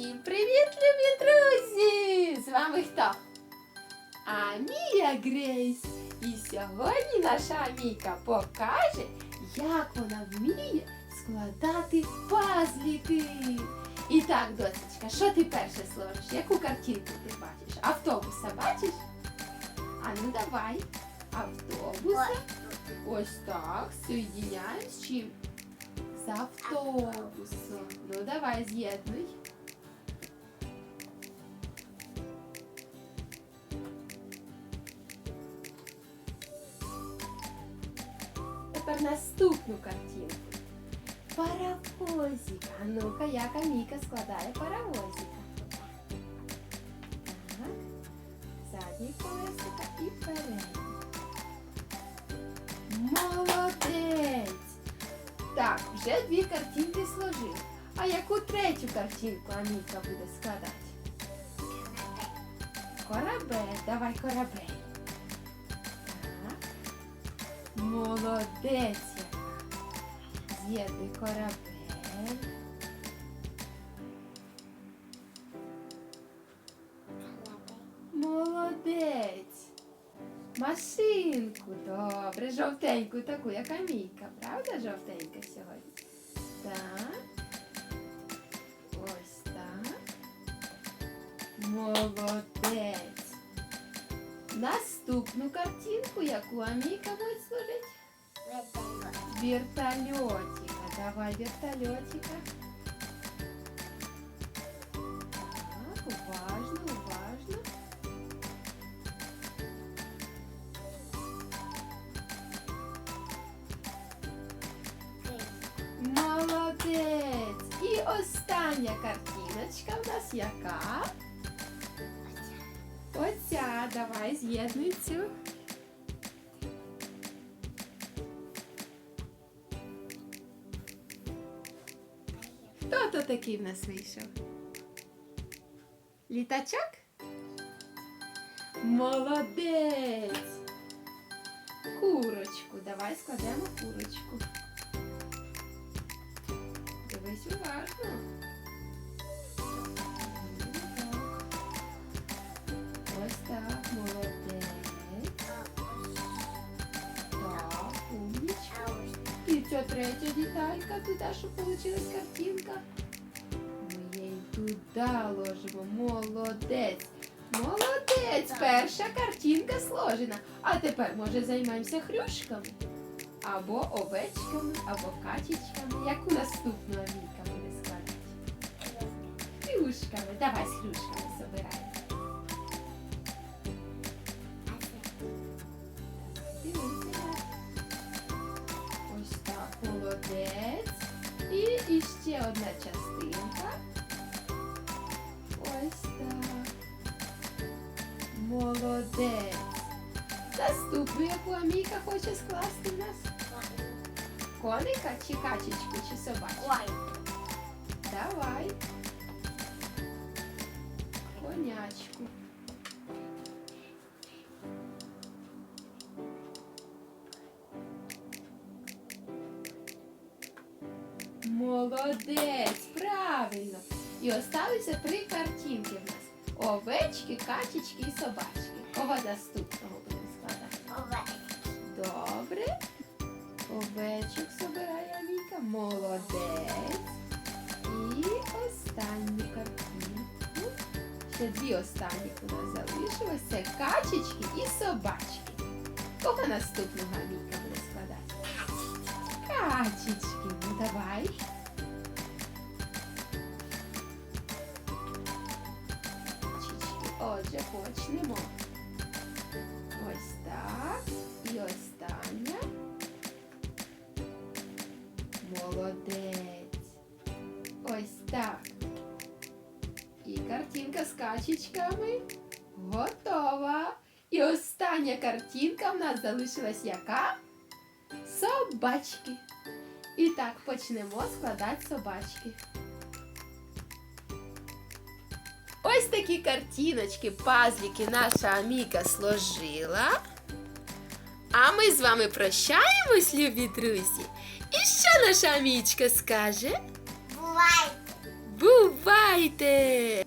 Всім привіт, любі друзі! З вами хто? Амія Грейс. І сьогодні наша Амійка покаже, як вона вміє складати пазліки. І так, дочечка, що ти перше сложиш? Яку картинку ти бачиш? Автобуса бачиш? А ну давай. Автобуса. Ось так. Соєдиняємо з чим? З автобусом. Ну давай з'єднуй. Тепер наступну картинку. Паровозик. А ну-ка, як Аміка складає паровозика. Так. Задній колесика і передній. Молодець! Так, вже дві картинки сложив. А яку третю картинку Аміка буде складати? Корабель. Давай корабель. Молодець. яка. З'єднуй корабель. Молодець. Машинку, добре, жовтеньку таку, як Амійка, правда, жовтенька сьогодні? Так. Ось так. Молодець. Наступну картинку, яку Амійка буде служити? Вертольотика. Давай вертольотика. Так, уважно, уважно. Молодець! І остання картиночка в нас яка? Оця, давай з'єднуй цю. Хто то такий в нас вийшов? Літачок? Молодець! Курочку. Давай складемо курочку. Так, молодець. Так, умничка. І ця третя деталька туди, щоб получилась картинка. Ми її туди ложимо. Молодець. Молодець! Перша картинка сложена. А тепер, може, займаємося хрюшками? Або овечками, або качечками. Яку наступну Амійка буде складати? Хрюшками. Давай з хрюшками одна частинка. Ось так. Молодець. Наступну, яку Амійка хоче скласти в нас? Коника чи качечку, чи собачку? Давай. Конячку. Молодець, правильно. І осталися три картинки в нас. Овечки, качечки і собачки. Кого наступного будемо складати? Добре. Овечок собирає Аміка. Молодець. І останню картинку. Ще дві останні у нас залишилось. Це качечки і собачки. Кого наступного Аміка буде складати? Качечки. Ну давай. Почнемо. Ось так. І остання. Молодець. Ось так. І картинка з качечками готова. І остання картинка в нас залишилась яка? Собачки. І так почнемо складати собачки. Ось такі картиночки, пазлики наша Аміка сложила. А ми з вами прощаємось, любі друзі. І що наша Амічка скаже? Бувай! Бувай! Бувайте!